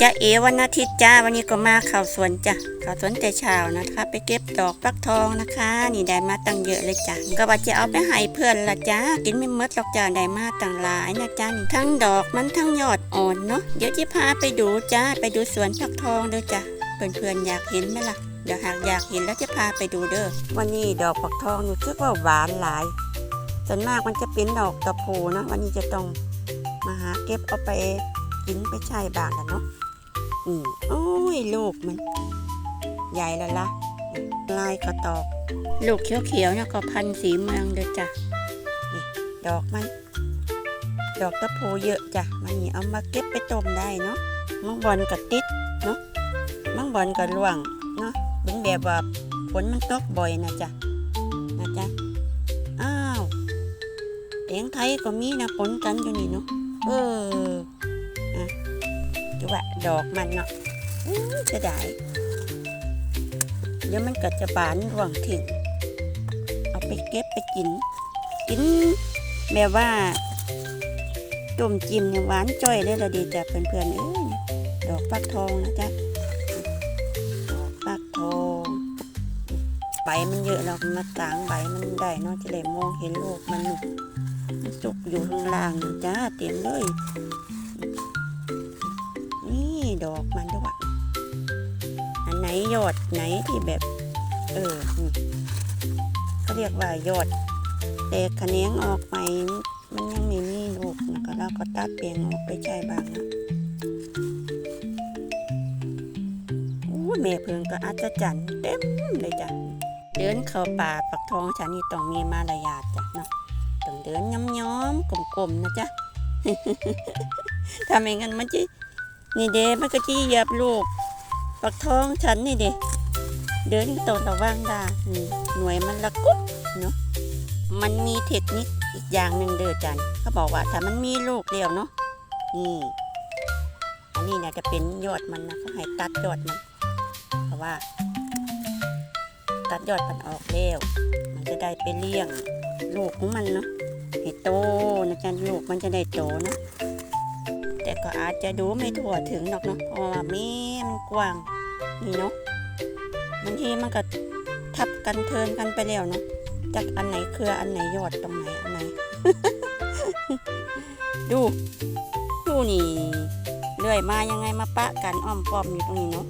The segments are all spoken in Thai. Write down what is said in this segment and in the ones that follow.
จ้าเอวันอาทิตย์จ้าวันนี้ก็มาข่าวสวนจ้ะข่าวสวนแต่เช้านะคะ ไปเก็บดอกฟักทองนะคะ นี่ได้มาตั้งเยอะเลยจ้ะก็ว่าจะเอาไปให้เพื่อนละจ้ากินไม่หมดหรอกจ้าได้มาตั้งหลายนะจ้านี่ทั้งดอกมันทั้งยอดอ่อนเนาะเดี๋ยวจะพาไปดูจ้าไปดูสวนฟักทองเด้อจ้ะเพื่อนๆอยากเห็นไหมล่ะเดี๋ยวหากอยากเห็นแล้วจะพาไปดูเด้อวันนี้ดอกฟักทองรู้สึกว่าหวานหลายส่วนมากมันจะเป็นดอกตะโพนะวันนี้จะต้องมาหาเก็บเอาไปกินไปใช้บ้างละเนาะ อืมโอ้ยลูกมัน ใหญ่แล้วล่ะลายกระตอก ลูกเขียวๆเนี่ยก็พันธุ์สีเมืองเด้อจ้ะนี่ดอกมัน ดอกตะโพเยอะจ้ะมันนี่เอามาเก็บไปต้มได้เนาะมังบอลก็ติดเนาะมังบอลก็ร่วงเนาะเป็นแบบว่าฝนมันตกบ่อยนะจ๊ะนะจ๊ะอ้าวแตงไทยก็มีนะปนกันอยู่นี่เนาะเออ ดูว่าดอกมันเนาะจะได้เดี๋ยวมันก็จะบานร่วงถึงเอาไปเก็บไปกิน กินแบบว่าต้มจิ้มเนี่ยหวานจ้อยเลยละดีจ้ะเพื่อนๆเอ้ยดอกฟักทองนะจ๊ะดอกฟักทองใบมันเยอะเรามาตางใบมันได้เนาะจะได้มองเห็นลูกมันสุกอยู่ข้างล่างจ้าเต็มเลย ดอกมันด้วย อันไหนยอดไหนที่แบบ เออเขาเรียกว่ายอดแต่ขแขนงออกไปมันยังไม่มีลูกนะคะเราก็ตัดเปลี่ยนออกไปใช้บ้างนะโอ้แม่เพิงก็อาจจะจันเต็มเลยจ้ะ เดินเข้าป่าปักทองฉันนี่ต้องมีมารยาทจ้ะเนาะต้องเดินย้อมๆกลมๆนะจ๊ะถ้าไม่งั้นมันจะ นี่เดมันก็จี้เหยียบลูก ปักท้องฉันนี่เดเดินตรงระว่างดาหน่วยมันละกุ๊บเนาะมันมีเทคนิคอีกอย่างหนึ่งเด้อจันเขาบอกว่าถ้ามันมีลูกเดียวเนาะนี่อันนี้เนี่ยจะเป็นยอดมันนะเขาให้ตัดยอดมันเพราะว่า ตัดยอดมันออกแล้วมันจะได้ไปเลี้ยงลูกของมันเนาะให้โตนะจันลูกมันจะได้โตเนาะ ก็อาจจะดูไม่ทั่วถึงหรอกเนาะเพราะว่าม่มันกว้างนี่เนาะบางทีมันก็ทับกันเทินกันไปแล้วเนาะจากอันไหนเครืออันไหนยอดตรงไหนอันไหน ดูดูนี่เลื่อยมายังไงมาปะกันอ้อมป้อมอยู่ตรงนี้เนาะ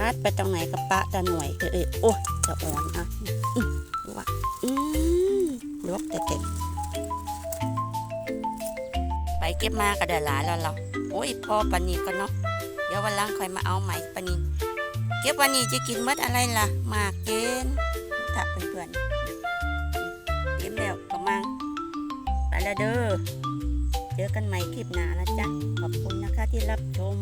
อาดไปตรงไหนก็ปะจะหน่วยเออเออโอ้จะอ่อนอะว่าอืมลวกแต่เก็บไปเก็บมาก็ได้หลายแล้วเรา โอ้ยพอปานีก็เนาะเดี๋ยววันหลังค่อยมาเอาใหม่ปานีเก็บปานีจะกินมดอะไรล่ะหมากเกนถ้าเพื่อนๆเก็บแล้วก็มังไปละเด้อเจอกันใหม่คลิปหน้านะจ๊ะขอบคุณนะคะที่รับชม